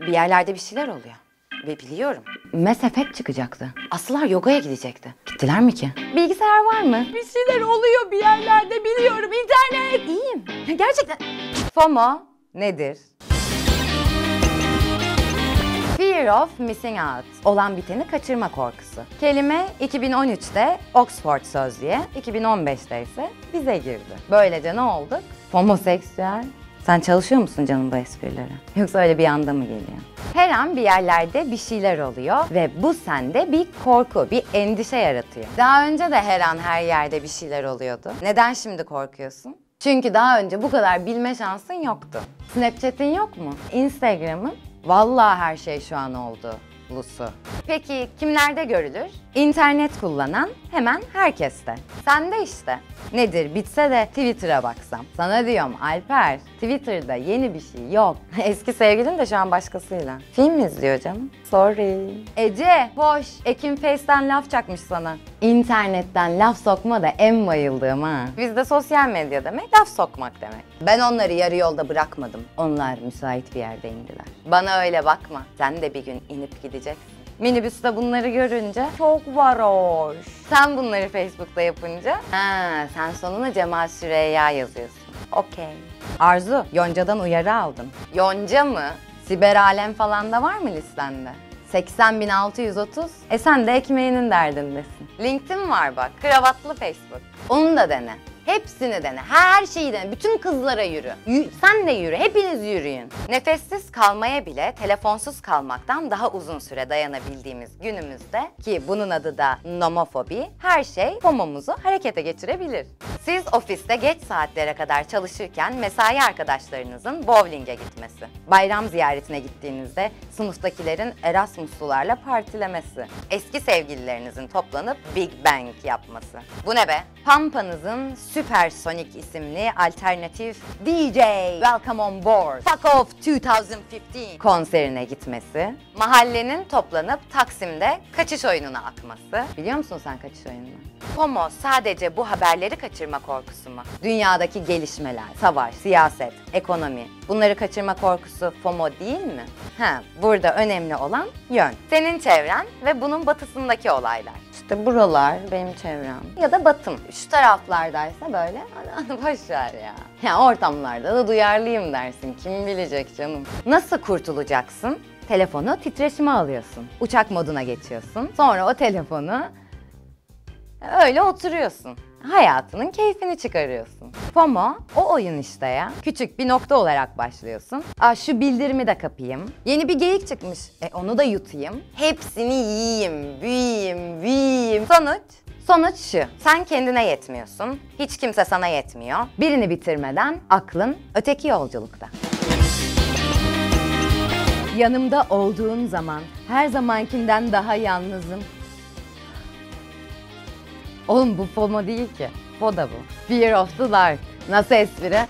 Bir yerlerde bir şeyler oluyor. Ve biliyorum. Mass Effect çıkacaktı. Aslılar yogaya gidecekti. Gittiler mi ki? Bilgisayar var mı? Bir şeyler oluyor bir yerlerde biliyorum. İnternet. İyiyim. Gerçekten. FOMO nedir? Fear of missing out. Olan biteni kaçırma korkusu. Kelime 2013'te Oxford Sözlüğe, 2015'te ise bize girdi. Böylece ne olduk? Homoseksüel. Sen çalışıyor musun canım bu esprilere? Yoksa öyle bir anda mı geliyor? Her an bir yerlerde bir şeyler oluyor ve bu sende bir korku, bir endişe yaratıyor. Daha önce de her an her yerde bir şeyler oluyordu. Neden şimdi korkuyorsun? Çünkü daha önce bu kadar bilme şansın yoktu. Snapchat'in yok mu? Instagram'ın? Vallahi her şey şu an oldu. Lusu. Peki kimlerde görülür? İnternet kullanan hemen herkeste. Sen de işte. Nedir bitse de Twitter'a baksam. Sana diyorum Alper, Twitter'da yeni bir şey yok. Eski sevgilin de şu an başkasıyla. Film mi izliyor canım? Sorry. Ece, hoş. Ekim Face'den laf çakmış sana. İnternetten laf sokma da en bayıldığım ha. Bizde sosyal medya demek laf sokmak demek. Ben onları yarı yolda bırakmadım. Onlar müsait bir yerde indiler. Bana öyle bakma. Sen de bir gün inip gideceksin. Minibüste bunları görünce çok varoş. Sen bunları Facebook'ta yapınca ha sen sonuna Cemal Süreyya yazıyorsun. Okey. Arzu, Yonca'dan uyarı aldım. Yonca mı? Siber alem falan da var mı listende? 80.630. E sen de ekmeğinin derdindesin. LinkedIn var bak. Kravatlı Facebook. Onu da dene. Hepsini dene. Her şeyi dene. Bütün kızlara yürü. Yü- sen de yürü. Hepiniz yürüyün. Nefessiz kalmaya bile telefonsuz kalmaktan daha uzun süre dayanabildiğimiz günümüzde ki bunun adı da nomofobi her şey FOMO'muzu harekete geçirebilir. Siz ofiste geç saatlere kadar çalışırken mesai arkadaşlarınızın bowling'e gitmesi, bayram ziyaretine gittiğinizde sınıftakilerin Erasmuslularla partilemesi, eski sevgililerinizin toplanıp Big Bang yapması. Bu ne be? Pampa'nızın Supersonic isimli alternatif DJ Welcome on Board Fuck Off 2015 konserine gitmesi, mahallenin toplanıp Taksim'de kaçış oyununa akması. Biliyor musun sen kaçış oyununu? FOMO sadece bu haberleri kaçırma korkusu mu? Dünyadaki gelişmeler, savaş, siyaset, ekonomi bunları kaçırma korkusu FOMO değil mi? Ha, burada önemli olan yön. Senin çevren ve bunun batısındaki olaylar. İşte buralar benim çevrem. Ya da batım. Şu taraflardaysa böyle boş ver ya. Ya ortamlarda da duyarlıyım dersin. Kim bilecek canım. Nasıl kurtulacaksın? Telefonu titreşime alıyorsun. Uçak moduna geçiyorsun. Sonra o telefonu öyle oturuyorsun. Hayatının keyfini çıkarıyorsun. FOMO o oyun işte ya. Küçük bir nokta olarak başlıyorsun. Aa şu bildirimi de kapayım. Yeni bir geyik çıkmış. E onu da yutayım. Hepsini yiyeyim, büyüyeyim, büyüyeyim. Sonuç? Sonuç şu. Sen kendine yetmiyorsun. Hiç kimse sana yetmiyor. Birini bitirmeden aklın öteki yolculukta. Yanımda olduğun zaman her zamankinden daha yalnızım. Oğlum bu FOMO değil ki. FODA bu. Fear of the Dark. Nasıl espri?